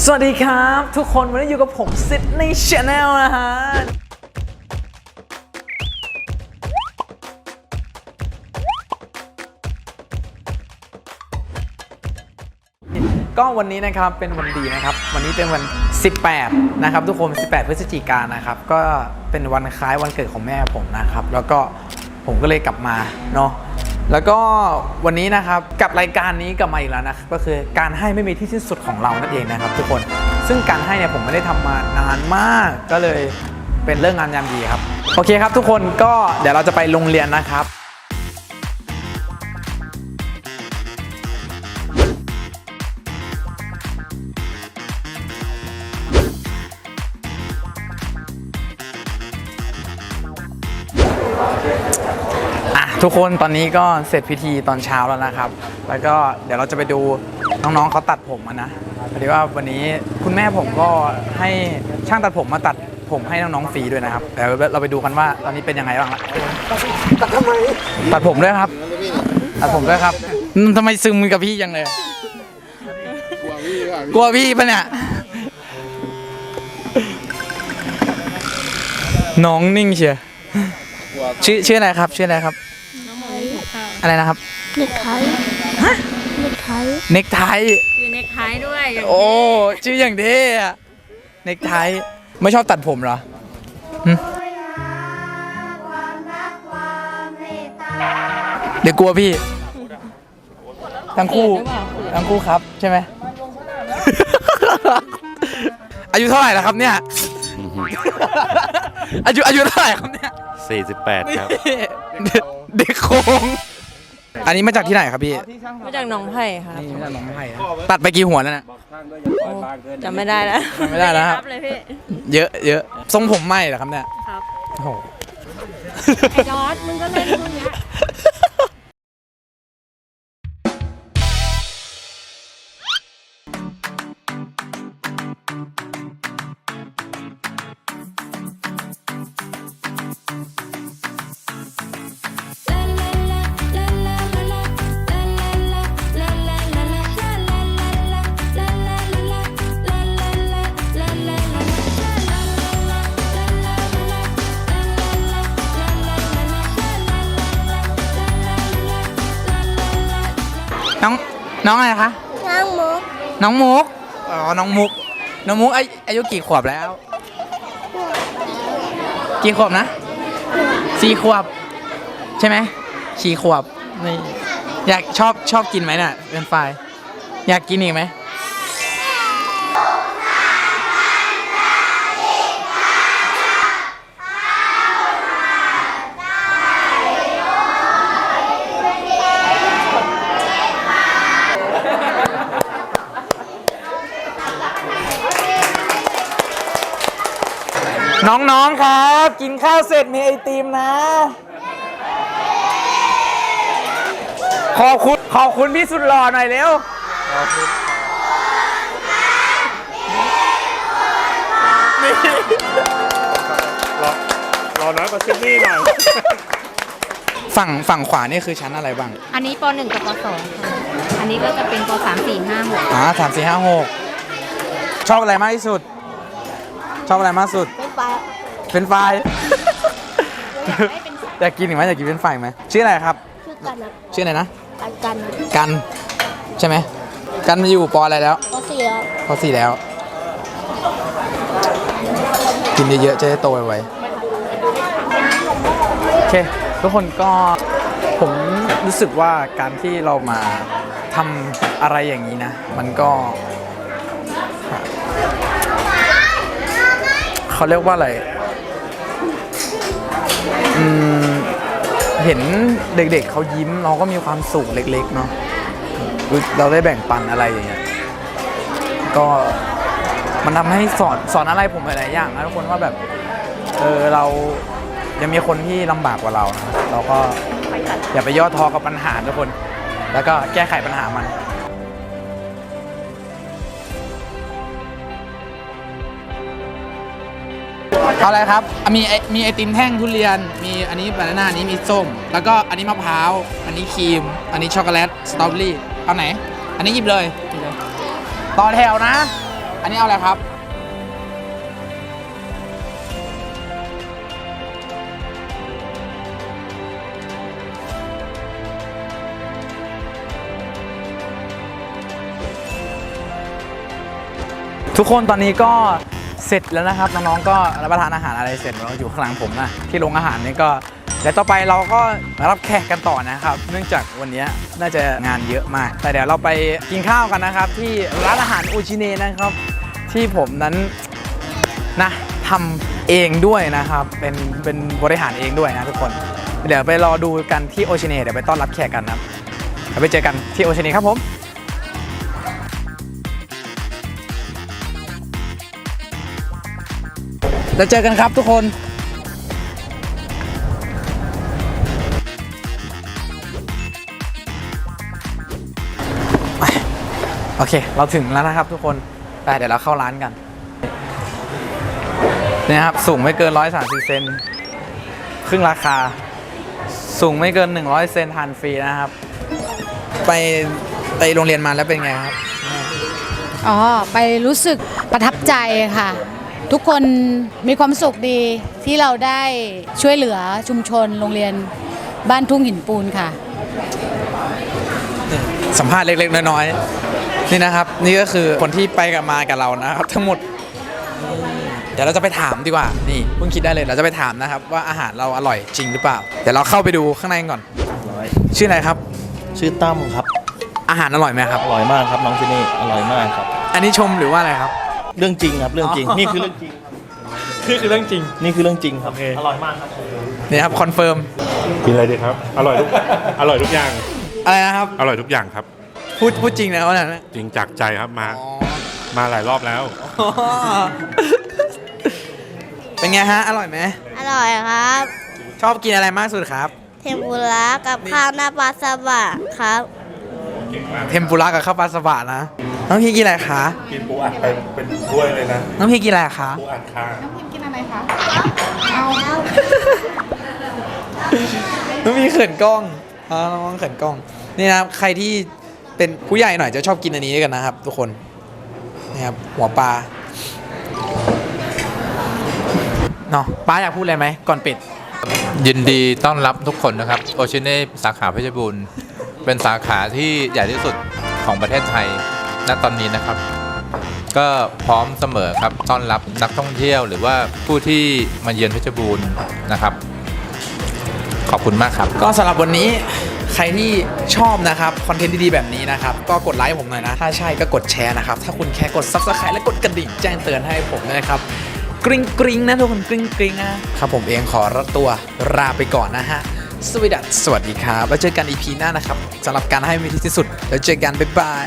สวัสดีครับ ทุกคนวันนี้อยู่กับผมซิดในช n แนลนะฮะก็วันนี้นะครับเป็นวันดีนะครับ วันนี้เป็นวัน 18 นะครับ ทุกคน 18 พฤศจิกายนนะครับ ก็เป็นวันคล้ายวันเกิดของแม่ผมนะครับ แล้วก็ผมก็เลยกลับมาเนาะ แล้วก็วันนี้นะครับกับรายการนี้กลับมาอีกแล้วนะครับก็คือการให้ไม่มีที่สิ้นสุดของเรานั่นเองนะครับ ทุกคนซึ่งการให้เนี่ยผมไม่ได้ทำมานานมากก็เลยเป็นเรื่องงานยามดีครับ โอเคครับทุกคนก็เดี๋ยวเราจะไปโรงเรียนนะครับ ทุกคนตอนนี้ก็เสร็จพิธีตอนเช้าแล้วนะครับ แล้วก็เดี๋ยวเราจะไปดูน้องๆเขาตัดผมอะนะพอดีว่าวันนี้คุณแม่ผมก็ให้ช่างตัดผมมาตัดผมให้น้องๆฟรีด้วยนะครับเดี๋ยวเราไปดูกันว่าตอนนี้เป็นยังไงบ้างละตัดทำไมตัดผมด้วยครับ ตัดผมด้วยครับทำไมซึมกับพี่ยังเลยกลัวพี่ปะเนี่ยน้องนิ่งเชียวชื่อชื่ออะไรครับ ชื่ออะไรครับ อะไรนะครับ เน็กไทฮะ เน็กไทเน็กไทคือเน็กไทด้วยอย่างโอ้ ชื่ออย่างเท่อะเน็กไท ไม่ชอบตัดผมเหรอหึเดี๋ยวกลัวพี่ ทั้งคู่ ทั้งคู่ครับใช่ไหม อายุเท่าไหร่แล้วครับเนี่ย อายุอายุเท่าไหร่ครับเนี่ย 48 ครับ เด็กเด็กโคง อันนี้มาจากที่ไหนครับพี่มาจากหนองไผ่ครับนี่มาจากหนองไผ่นะตัดไปกี่หัวแล้วน่ะจำไม่ได้แล้วจำไม่ได้แล้วครับเลยพี่เยอะเยอะทรงผมไหมเหรอครับเนี่ยครับโอ้โหไอ้จอร์ดมึงก็เล่นพวกเนี้ย น้องน้องอะไรคะนางมุกน้องมุก อ๋อ น้องมุก น้องมุกอาอายุกี่ขวบแล้ว กี่ขวบนะสี่ขวบ ใช่ไหมสี่ขวบนี่อยากชอบชอบกินไหมเนี่ยเป็นไฟรายอยากกินอีกไหม น้องๆครับ กินข้าวเสร็จมีไอติมนะ ขอบคุณขอบคุณพี่สุดหล่อหน่อยเร็วรอน้อยกว่าซิดนี่หน่อยฝั่งฝั่งขวานี่คือชั้นอะไรบ้าง อันนี้ป .1 กับป .2 ค่ะ อันนี้ก็จะเป็นป .3 4 5 6อ่าสามสี่ห้าหกชอบอะไรมากที่สุดช อบอะไรมากสุด เป็นปลาเป็นไฟรายอยากกินอีกไหมอยากกินเป็นไฟรายไหมชื่ออะไรครับ ชื่อกันนะชื่ออะไรนะกันกันกัน ใช่ไหมกันมาอยู่ปออะไรแล้วก็เสียปอสี่แล้ว กินเยอะๆจะได้โตไวๆโอเค ทุกคนก็ผมรู้สึกว่าการที่เรามาทำอะไรอย่างนี้นะ มันก็ เขาเรียกว่าอะไรเห็นเด็กๆเขายิ้มเราก็มีความสุขเล็ก ๆ เนาะเราได้แบ่งปันอะไรอย่างเงี้ยก็มันทำให้สอนสอนอะไรผมหลายๆอย่างนะทุกคนว่าแบบเออเรายังมีคนที่ลำบากกว่าเรานะเราก็อย่าไปย่อท้อกับปัญหาทุกคน แล้วก็แก้ไขปัญหามัน เอาอะไรครับอะมีไอมีไอติมแท่งทุเรียน มีอันนี้บานาน่าอันนี้มีส้ม แล้วก็อันนี้มะพร้าว อันนี้ครีม อันนี้ช็อกโกแลต สตรอเบอรี่ เอาไหน อันนี้หยิบเลยหยิบเลย ต่อแถวนะ อันนี้เอาอะไรครับ ทุกคนตอนนี้ก็ เสร็จแล้วนะครับน้องๆก็รับประทานอาหารอะไรเสร็จแล้วอยู่ข้างหลังผมนะที่โรงอาหารนี่ก็เดี๋ยวต่อไปเราก็รับแขกกันต่อนะครับ เนื่องจากวันนี้น่าจะงานเยอะมาก แต่เดี๋ยวเราไปกินข้าวกันนะครับ ที่ร้านอาหารโอชิเนนะครับ ที่ผมนั้นนะทำเองด้วยนะครับ เป็นเป็นบริหารเองด้วยนะทุกคน เดี๋ยวไปรอดูกันที่โอชิเนเดี๋ยวไปต้อนรับแขกกันนะครับไปเจอกันที่โอชิเนครับผม แล้วเจอกันครับทุกคนโอเค เราถึงแล้วนะครับทุกคนไปเดี๋ยวเราเข้าร้านกันเนี่นะครับ สูงไม่เกิน 130 เซนครึ่งราคา สูงไม่เกิน 100 เซนทานฟรีนะครับ ไปไปโรงเรียนมาแล้วเป็นไงครับ อ๋อ ไปรู้สึกประทับใจค่ะ ทุกคนมีความสุขดีที่เราได้ช่วยเหลือชุมชนโรงเรียนบ้านทุ่งหินปูนค่ะ สัมภาษณ์เล็กๆน้อยๆนี่นะครับ นี่ก็คือคนที่ไปกับมากับเรานะครับ ทั้งหมดเดี๋ยวเราจะไปถามดีกว่า นี่เพิ่งคิดได้เลยเราจะไปถามนะครับ ว่าอาหารเราอร่อยจริงหรือเปล่า เดี๋ยวเราเข้าไปดูข้างในก่อน ชื่ออะไรครับ ชื่อตั้มครับ อาหารอร่อยไหมครับ อร่อยมากครับน้องที่นี่อร่อยมากครับ อันนี้ชมหรือว่าอะไรครับ เรื่องจริงครับเรื่องจริงอ๋อนี่คือเรื่องจริงนี่คือเรื่องจริง นี่คือเรื่องจริงครับอร่อยมากครับนี่ครับคอนเฟิร์มกินอะไรดีครับ อร่อยทุกอร่อยทุกอย่าง อะไรนะครับ อร่อยทุกอย่างครับ พูดพูดจริงนะว่านั้นจริงจากใจครับมาอ๋อมาหลายรอบแล้ว เป็นไงฮะ อร่อยไหมอร่อยครับ ชอบกินอะไรมากสุดครับ เทมปุระกับข้าวหน้าปลาซาบะครับ เทมปุระกับข้าวปลาสบะนะ น้องพี่กินอะไรคะ กินปูอัดไปเป็นถ้วยเลยนะ น้องพี่กินอะไรคะ ปูอัดค่ะน้องพี่เขินกล้องอ่าน้องเขินกล้อง นี่นะครับ ใครที่เป็นผู้ใหญ่หน่อยจะชอบกินอันนี้กันนะครับ ทุกคน นี่ครับหัวปลา เนาะป้าอยากพูดอะไรไหมก่อนปิด ยินดีต้อนรับทุกคนนะครับ โอชิเน่สาขาเพชรบูรณ์ เป็นสาขาที่ใหญ่ที่สุดของประเทศไทย ณตอนนี้นะครับ ก็พร้อมเสมอครับต้อนรับนักท่องเที่ยว หรือว่าผู้ที่มาเยือนเพชรบูรณ์นะครับ ขอบคุณมากครับ ก็สำหรับวันนี้ใครที่ชอบนะครับคอนเทนต์ดีๆแบบนี้นะครับ ก็กดไลค์ผมหน่อยนะ ถ้าใช่ก็กดแชร์นะครับ ถ้าคุณแค่กด Subscribe และกดกระดิ่งแจ้งเตือนให้ผมด้วยนะครับ กริ๊งกริ๊งนะทุกคนกริ๊งกริ๊งนะครับผมเองขอรับตัวลาไปก่อนนะฮะสวัสดีสวัสดีครับ แล้วเจอกัน EP หน้านะครับสำหรับการให้มีที่สุด แล้วเจอกัน บ๊ายบาย